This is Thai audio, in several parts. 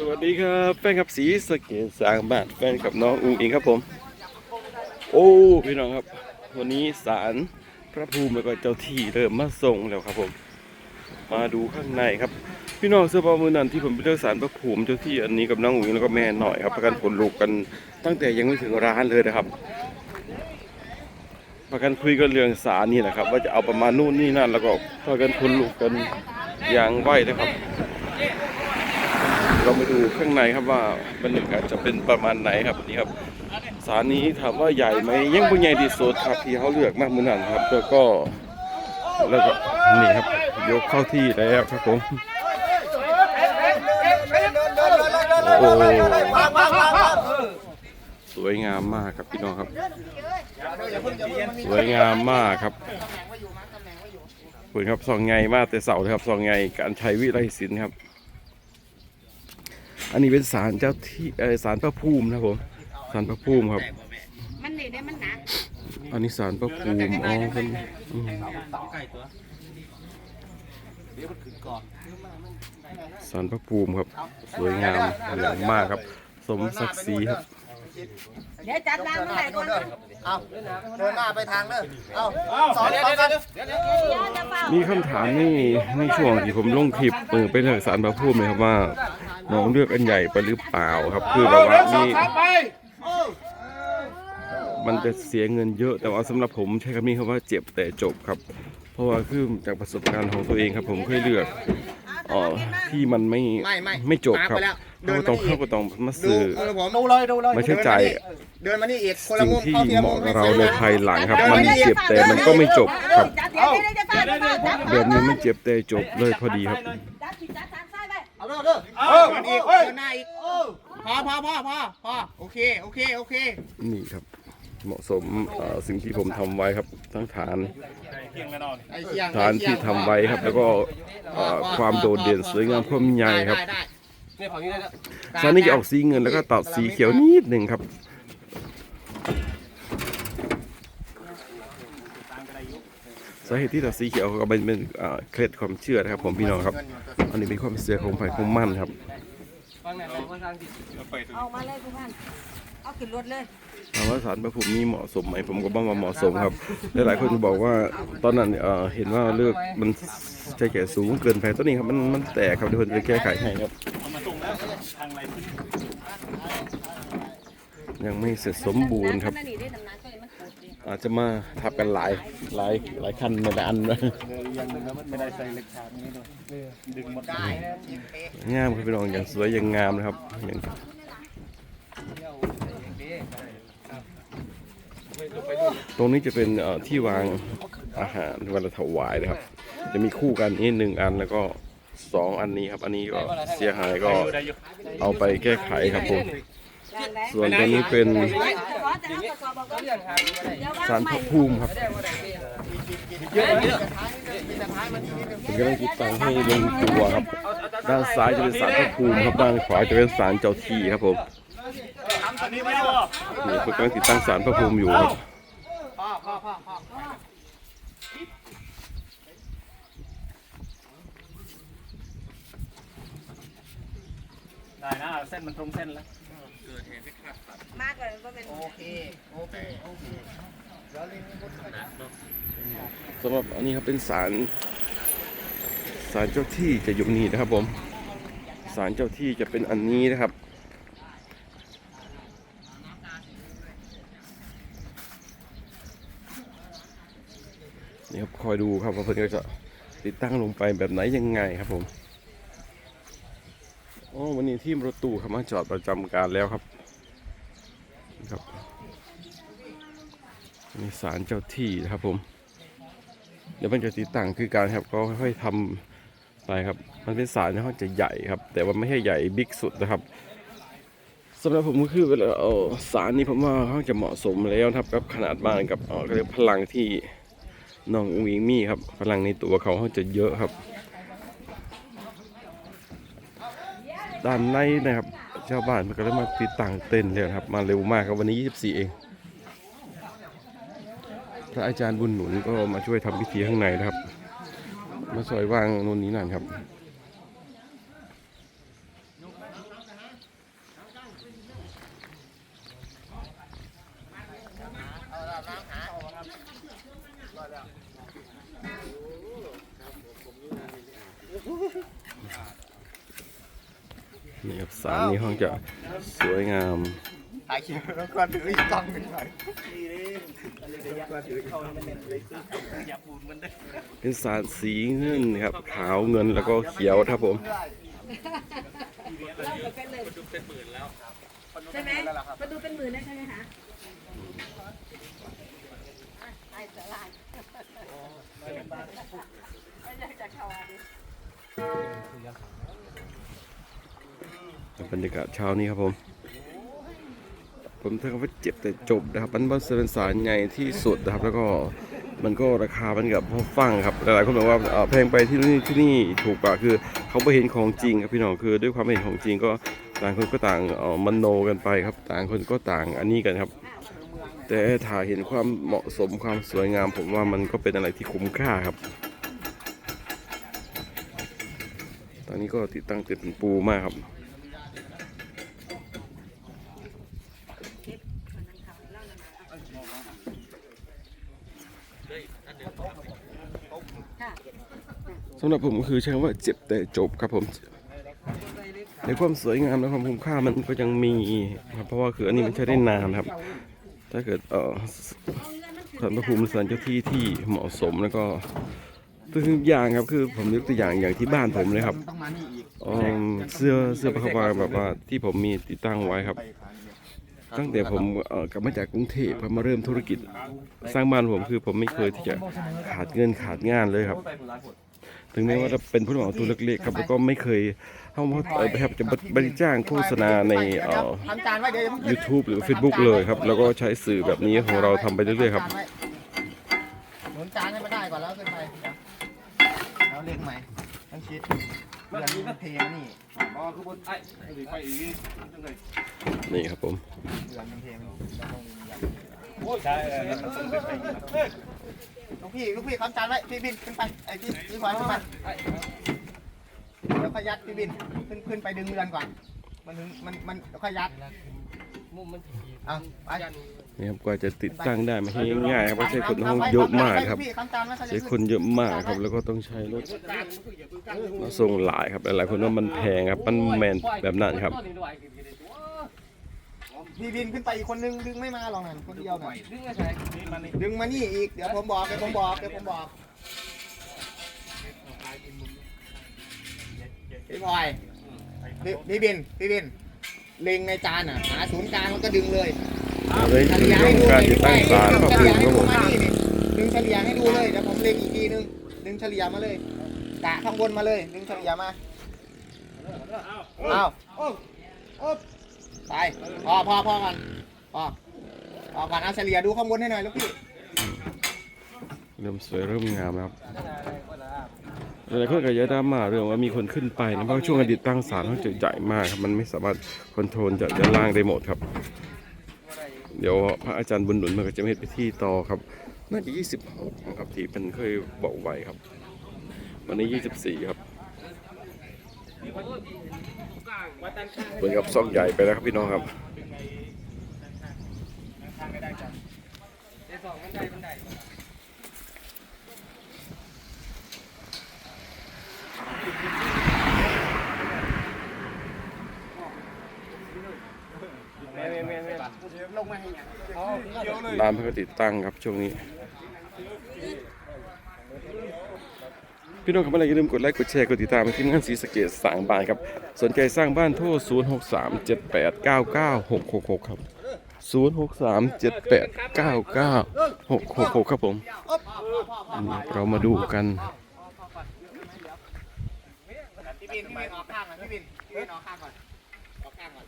สวัสดีครับแฟนคลับสีสะเกตสางบ้านแฟนกับน้องอุ้งอิงครับผม โอ้พี่น้องครับ วันนี้ศาลพระภูมิแล้วก็เจ้าที่เริ่มมาส่งแล้วครับผม มาดูข้างในครับ พี่น้องเสื้อผ้ามือนันที่ผมไปเลือกศาลพระภูมิเจ้าที่อันนี้กับน้องอุ้งแล้วก็แม่หน่อยครับประกันผลลูกกันตั้งแต่ยังไม่ถึงร้านเลยนะครับ ประกันคุยกันเรื่องศาลนี่แหละครับ ว่าจะเอาประมาณนู่นนี่นั่นแล้วก็ประกันผลลูกกันอย่างไหวนะครับ เรามาดูข้างในครับว่าบรรยากาศจะเป็นประมาณไหนครับนี่ครับสารนี้ถามว่าใหญ่ไหมยังเป็นใหญ่ที่สุดครับที่เขาเลือกมากมือนั้นครับ แล้วก็แล้วก็นี่ครับยกเข้าที่แล้วครับผมโอ้สวยงามมากครับพี่น้องครับ สวยงามมากครับคุณครับซองไงมากแต่เสาเลยครับซองไงการใช้วิไลศิลป์ครับ อันนี้เป็นศาลเจ้าที่เออศาลพระภูมินะครับผมศาลพระภูมิครับ มันนี่ได้มันหนักอันนี้ศาลพระภูมิอ๋อเป็นอืมศาลพระภูมิครับ สวยงามอย่างมากครับ สมศักดิ์ศรีครับเดี๋ยวจัดรางมาให้ก่อนเดี๋ยวเอาเดินหน้าไปทางเด้อเอาสอนเขากันจะเฝ้ามีคำถามนี่ในช่วงที่ผมลงคลิปเออไปเรื่องศาลพระภูมิเลยครับว่า น้องเลือกอันใหญ่ไปหรือเปล่าครับ คือแบบว่ามีมันจะเสียเงินเยอะแต่ว่าสำหรับผมใช้คำนี้ครับว่าเจ็บแต่จบครับ เพราะว่าคือจากประสบการณ์ของตัวเองครับ ผมเคยเลือกอ๋อที่มันไม่ไม่ไม่จบครับมาไปแล้วเราต้องเข้าก็ต้องมาดูซื้อดูเลยดูเลยไม่ใช่ใจเดินมานี่อีกคนละสิ่งมุมที่เหมาะเราในภายหลังครับ มันเจ็บแต่มันก็ไม่จบครับเดี๋ยวเดี๋ยวจะเฝ้าจะเฝ้าจัดแบบนี้มันเจ็บแต่จบเลยพอดีครับ จัดผิดจัดทางซ้าเด้อเด้อเดินอีกเดินหน้าอีกพอพอพอพอพอโอเคโอเคโอเคนี่ครับ เหมาะสมเอ่อสิ่งที่ผมทำไว้ครับ ทั้งฐานไอ้เชียงฐานที่ทำไว้ครับ แล้วก็เอ่อความโดดเด่นสวยงามความใหญ่ครับได้ได้ซานี่จะออกสีเงินแล้วก็ตัดสีเขียวนิดหนึ่งครับ สาเหตุที่ตัดสีเขียวก็เป็นเป็นเอ่อเคล็ดความเชื่อนะครับ ผมพี่น้องครับ อันนี้เป็นความเชื่อของฝ่ายของมั่นครับเอามาเลยทุกท่านเอาขึ้นรถเลยถามว่าสารพระภูมินี้เหมาะสมไหมผมก็บอกว่าเหมาะสมครับหลายๆคนจะบอกว่าตอนนั้นเอ่อเห็นว่าเลือกมันใจแก่สูงเกินไปตอนนี้ครับมันมันแตกครับเดี๋ยวผมจะแก้ไขให้ครับยังไม่เสร็จสมบูรณ์ครับ อาจจะมาทับกันหลายหลายหลายคันในอันนะได้ยิงเป๊ะงามครับพี่น้องอย่างสวยอย่างงามนะครับอย่างตรงนี้จะเป็นที่วางอาหารเวลาถวายนะครับ จะมีคู่กันนี่หนึ่งอันแล้วก็สองอันนี้ครับ อันนี้ก็เสียหายก็เอาไปแก้ไขครับผม ส่วนตัวนี้เป็นขอแต่เอากระสอบบอกว่าเดี๋ยววางสารพใหม่ระภูมิครับเยอะเยอะท้ายมีแต่ท้ายมันนิดนึงผมกำลังติดตั้งให้ลงตัวครับ ด้านซ้ายจะเป็นสารพระภูมิครับด้านขวาจะเป็นสารเจ้าที่ครับผมนี่ผมกำลังติดตั้งสารพระภูมิอยู่ครับพ่อพ่อพ่อพ่อได้นะเส้นมันตรงเส้นแล้ว มากเลยก็เป็น โอเค โอเค โอเคสำหรับอันนี้ครับเป็นสารสารเจ้าที่จะอยู่นี่นะครับผมสารเจ้าที่จะเป็นอันนี้นะครับ นี่ครับคอยดูครับว่าเพื่อนก็จะติดตั้งลงไปแบบไหนยังไงครับผมโอ้ วันนี้ที่รถตู้ครับมาจอดประจำการแล้วครับนี่ครับมีสารเจ้าที่นะครับผม เดี๋ยวมันจะติดตั้งคือการครับก็ค่อยๆทำไปครับ มันเป็นสารที่เขาจะใหญ่ครับ แต่ว่าไม่ใช่ใหญ่บิ๊กสุดนะครับสำหรับผมก็คือเวลาเอาสารนี้ผมว่าเขาจะเหมาะสมแล้วครับกับขนาดบ้านกับเออเรียกพลังที่น้องอุ๋งอิงมีครับ พลังในตัวเขาเขาจะเยอะครับ ด้านในนะครับชาวบ้านก็เลยมาติดตั้งเต็นท์เลยครับ มาเร็วมากครับวันนี้ 24 เอง พระอาจารย์บุญหนุนก็มาช่วยทำพิธีข้างในนะครับ มาซอยว่างโน่นนี้นั่นครับ ครับสารนี้ห้องจะสวยงามถ่ายคลิปแล้วก็ถืออีกกล้องหนึ่งหน่อยเป็นสารสีเงินครับขาวเงินแล้วก็เขียวครับผมเล่ากับเป็นเลยใช่ไหมมาดูเป็นหมื่นได้ใช่ไหมคะไอ้สลายไม่อยากจะเข้าอันนี้ บรรยากาศเช้านี้ครับผม ผมถ้าคำว่าเจ็บแต่จบนะครับมันเป็นสารใหญ่ที่สุดนะครับ แล้วก็มันก็ราคามันกับพอฟังครับ หลายๆคนบอกว่าแพงไปที่นี่ที่นี่ถูกกว่าคือเขาไม่เห็นของจริงครับพี่น้องคือด้วยความไม่เห็นของจริงก็ต่างคนก็ต่างมันโนกันไปครับ ต่างคนก็ต่างอันนี้กันครับ แต่ถ้าเห็นความเหมาะสมความสวยงาม ผมว่ามันก็เป็นอะไรที่คุ้มค่าครับ ตอนนี้ก็ติดตั้งเต็มปูมากครับ สำหรับผมก็คือใช้คำว่าเจ็บแต่จบครับผม ในความสวยงามและความคุ้มค่ามันก็ยังมีครับเพราะว่าคืออันนี้มันใช้ได้นานครับ ถ้าเกิดเอ่อสารพระภูมิสารเจ้าที่ที่เหมาะสมแล้วก็ทุกอย่างครับคือผมยกตัวอย่างอย่างที่บ้านผมเลยครับเสื้อเสื้อประควาแบบว่าที่ผมมีติดตั้งไว้ครับ ตั้งแต่ผมเอ่อกลับมาจากกรุงเทพมาเริ่มธุรกิจ สร้างบ้านผมคือผมไม่เคยที่จะขาดเงินขาดงานเลยครับ ถึงแม้ว่าจะเป็นผู้รับเหมาตัวเล็กๆครับแล้วก็ไม่เคยเข้ามาเอ่อแบบจะบริจ้างโฆษณาในเอ่อ ทำจานไว้เดี๋ยวอย่าเพิ่ง YouTube หรือ Facebook เลยครับ แล้วก็ใช้สื่อแบบนี้ของเราทำไปเรื่อยๆครับหนุนจานให้มันได้ก่อนแล้วขึ้นไปเดี๋ยวแล้วเล็งใหม่ต้องชิดเพื่อนมันเทมานี่นี่ครับผมเพื่อนมันเทมา ลูกพี่ลูกพี่คำจานไว้พี่บินขึ้นไปไอ้พี่พี่ขวานขึ้นไปเดี๋ยวขยัดพี่บินขึ้นขึ้นไปดึงเรือนก่อน มันถึงมันมันขยัดเอาไปนี่ครับกว่าจะติดตั้งได้ไม่ใช่ง่ายครับเพราะใช้คนห้องเยอะมากครับใช้คนเยอะมากครับแล้วก็ต้องใช้รถมาส่งหลายครับหลายคนว่ามันแพงครับมันแมนแบบนั้นครับ พี่บินขึ้นไปอีกคนนึงดึงไม่มาหรอกนั่นคนเดียวน่ะดึงมานี่อีกเดี๋ยวผมบอกเดี๋ยวผมบอกเดี๋ยวผมบอกพี่พลอยพี่พี่บินพี่บินเล็งในจานอะหาศูนย์กลางแล้วก็ดึงเลยเลยคือเรื่องของการติดตั้งสารพระภูมิครับผม ดึงเฉลี่ยให้ดูเลยเดี๋ยวผมเล็งอีกทีนึงดึงเฉลี่ยมาเลยกะข้างบนมาเลยดึงเฉลี่ยมาเอา ไปพอพอพอก่อนพอพอก่อนเอาเฉลี่ยดูข้างบนให้หน่อยลูกพี่เริ่มสวยเริ่มงามครับหลายคนก็อย่าดราม่าเรื่องว่ามีคนขึ้นไปนะเพราะช่วงการติดตั้งสารเขาจะใหญ่มากครับมันไม่สามารถคอนโทรลจากด้านล่างได้หมดครับ เดี๋ยวพระอาจารย์บุญหนุนมันก็จะไม่ไปที่ต่อครับ น่าจะ 26นะครับที่เป็นเคยบอกไว้ครับ วันนี้ 24 ครับ เหมือนกับซอกใหญ่ไปแล้วครับพี่น้องครับร้านเพื่อติดตั้งครับช่วงนี้ พี่น้องครับอะไรอย่าลืมกดไลค์กดแชร์กดติดตามทีมงานสีสเกตสร้างบ้านครับสนใจสร้างบ้านโทร0 6 3 7 8 9 9 6 6 6 ครับ0 6 3 7 8 9 9 6 6 6 ครับผมเรามาดูกันพี่บินพี่บินออกข้างหน่อยพี่บินพี่บินออกข้างก่อนออกข้างก่อน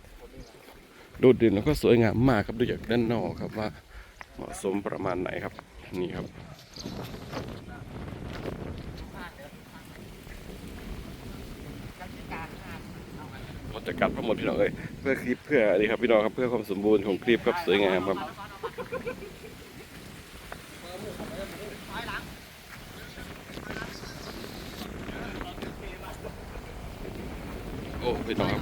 โดดเด่นแล้วก็สวยงามมากครับดูจากด้านนอกครับว่าเหมาะสมประมาณไหนครับนี่ครับ เราจะกัดทั้งหมดพี่น้องเอ้ยเพื่อคลิปเพื่ออะไรครับพี่น้องครับเพื่อความสมบูรณ์ของคลิปครับสวยงามครับโอ้พี่น้องครับ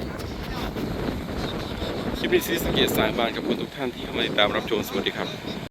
คลิปนี้ซีสเกตสายบานกับคุณทุกท่านที่เข้ามาติดตามรับชมสวัสดีครับ